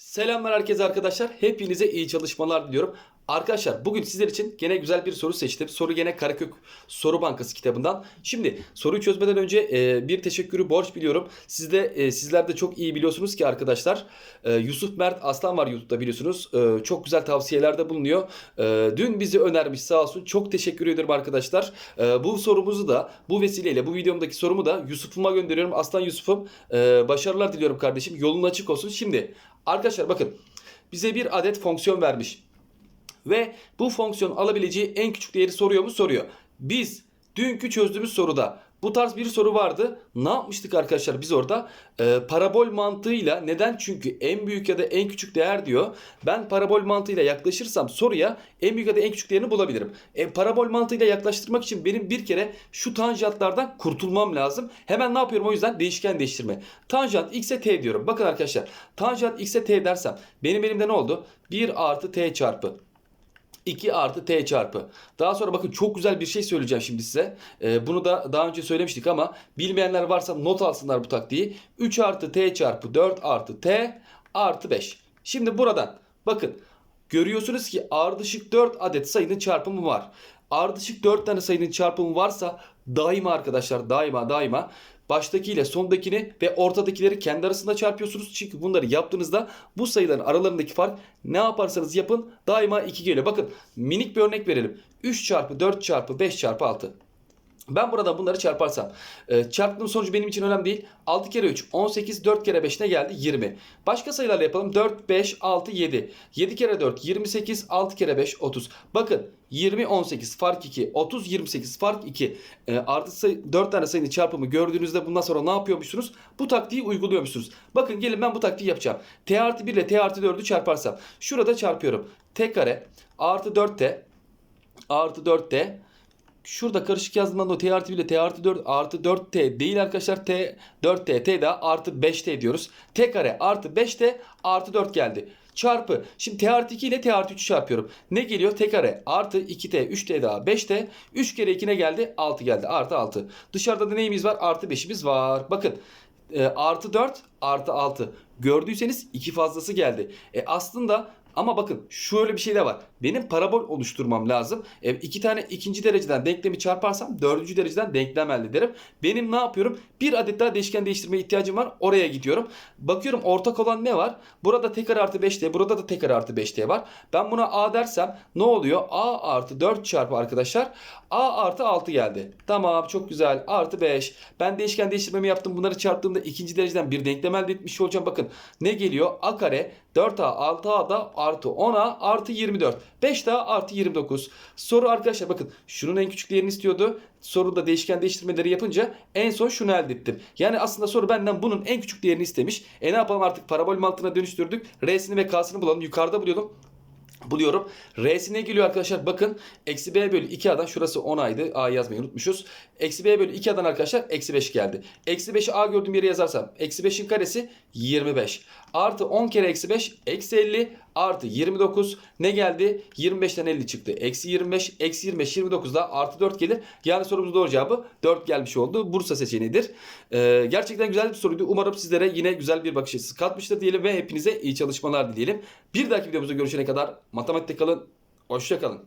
Selamlar herkese arkadaşlar. Hepinize iyi çalışmalar diliyorum. Arkadaşlar bugün sizler için gene güzel bir soru seçtim. Soru gene Karakök Soru Bankası kitabından. Şimdi soruyu çözmeden önce e, bir teşekkürü borç biliyorum. Siz de e, sizler de çok iyi biliyorsunuz ki arkadaşlar e, Yusuf Mert Aslan var YouTube'da biliyorsunuz. E, çok güzel tavsiyelerde bulunuyor. E, dün bizi önermiş sağ olsun. Çok teşekkür ederim arkadaşlar. E, bu sorumuzu da bu vesileyle bu videomdaki sorumu da Yusuf'uma gönderiyorum. Aslan Yusuf'um e, başarılar diliyorum kardeşim. Yolun açık olsun. Şimdi arkadaşlar bakın bize bir adet fonksiyon vermiş. Ve bu fonksiyon alabileceği en küçük değeri soruyor mu? Soruyor. Biz dünkü çözdüğümüz soruda bu tarz bir soru vardı. Ne yapmıştık arkadaşlar biz orada? Ee, parabol mantığıyla neden? Çünkü en büyük ya da en küçük değer diyor. Ben parabol mantığıyla yaklaşırsam soruya en büyük ya da en küçük değerini bulabilirim. E, parabol mantığıyla yaklaştırmak için benim bir kere şu tanjantlardan kurtulmam lazım. Hemen ne yapıyorum o yüzden? Değişken değiştirme. Tanjant x'e t diyorum. Bakın arkadaşlar. Tanjant x'e t dersem benim elimde ne oldu? 1 artı t çarpı 2 artı t çarpı. Daha sonra bakın çok güzel bir şey söyleyeceğim şimdi size. Ee, bunu da daha önce söylemiştik ama bilmeyenler varsa not alsınlar bu taktiği. 3 artı t çarpı 4 artı t artı 5. Şimdi buradan bakın görüyorsunuz ki ardışık 4 adet sayının çarpımı var. Ardışık 4 tane sayının çarpımı varsa daima arkadaşlar daima daima baştakiyle sondakini ve ortadakileri kendi arasında çarpıyorsunuz. Çünkü bunları yaptığınızda bu sayıların aralarındaki fark ne yaparsanız yapın daima 2 geliyor. Bakın minik bir örnek verelim. 3 çarpı 4 çarpı 5 çarpı 6. Ben burada bunları çarparsam e, çarptığım sonucu benim için önemli değil. 6 kere 3 18 4 kere 5 ne geldi? 20. Başka sayılarla yapalım. 4 5 6 7. 7 kere 4 28 6 kere 5 30. Bakın 20 18 fark 2 30 28 fark 2 e, artı sayı, 4 tane sayının çarpımı gördüğünüzde bundan sonra ne yapıyormuşsunuz? Bu taktiği uyguluyormuşsunuz. Bakın gelin ben bu taktiği yapacağım. T artı 1 ile T artı 4'ü çarparsam şurada çarpıyorum. T kare artı 4T artı 4T Şurada karışık yazdığımdan da T artı 1 ile T artı 4 artı 4T değil arkadaşlar. T 4T T daha artı 5T diyoruz. T kare artı 5T artı 4 geldi. Çarpı. Şimdi T artı 2 ile T artı 3'ü çarpıyorum. Ne geliyor? T kare artı 2T 3T daha 5T. 3 kere 2 ne geldi? 6 geldi. Artı 6. Dışarıda da neyimiz var? Artı 5'imiz var. Bakın. E, artı 4 artı 6. Gördüyseniz 2 fazlası geldi. E aslında ama bakın şöyle bir şey de var. Benim parabol oluşturmam lazım. E, iki tane ikinci dereceden denklemi çarparsam dördüncü dereceden denklem elde ederim. Benim ne yapıyorum? Bir adet daha değişken değiştirmeye ihtiyacım var. Oraya gidiyorum. Bakıyorum ortak olan ne var? Burada tek kare artı 5t. Burada da tek kare artı 5t var. Ben buna a dersem ne oluyor? a artı 4 çarpı arkadaşlar. a artı 6 geldi. Tamam çok güzel. Artı 5. Ben değişken değiştirmemi yaptım. Bunları çarptığımda ikinci dereceden bir denklem elde etmiş olacağım. Bakın ne geliyor? a kare 4a 6a da artı 10a artı 24. 5 daha artı 29. Soru arkadaşlar bakın şunun en küçük değerini istiyordu. Soruda değişken değiştirmeleri yapınca en son şunu elde ettim. Yani aslında soru benden bunun en küçük değerini istemiş. E ne yapalım artık parabol mantığına dönüştürdük. R'sini ve K'sını bulalım. Yukarıda buluyordum buluyorum. R'si ne geliyor arkadaşlar? Bakın eksi b bölü 2a'dan şurası 10a'ydı. A yazmayı unutmuşuz. Eksi b bölü 2a'dan arkadaşlar eksi 5 geldi. Eksi 5'i a gördüğüm yere yazarsam eksi 5'in karesi 25. Artı 10 kere eksi 5 eksi 50 artı 29 ne geldi? 25'ten 50 çıktı. Eksi 25 eksi 25 29 da artı 4 gelir. Yani sorumuzun doğru cevabı 4 gelmiş oldu. Bursa seçeneğidir. Ee, gerçekten güzel bir soruydu. Umarım sizlere yine güzel bir bakış açısı katmıştır diyelim ve hepinize iyi çalışmalar dileyelim. Bir dahaki videomuzda görüşene kadar matematikte kalın. Hoşça kalın.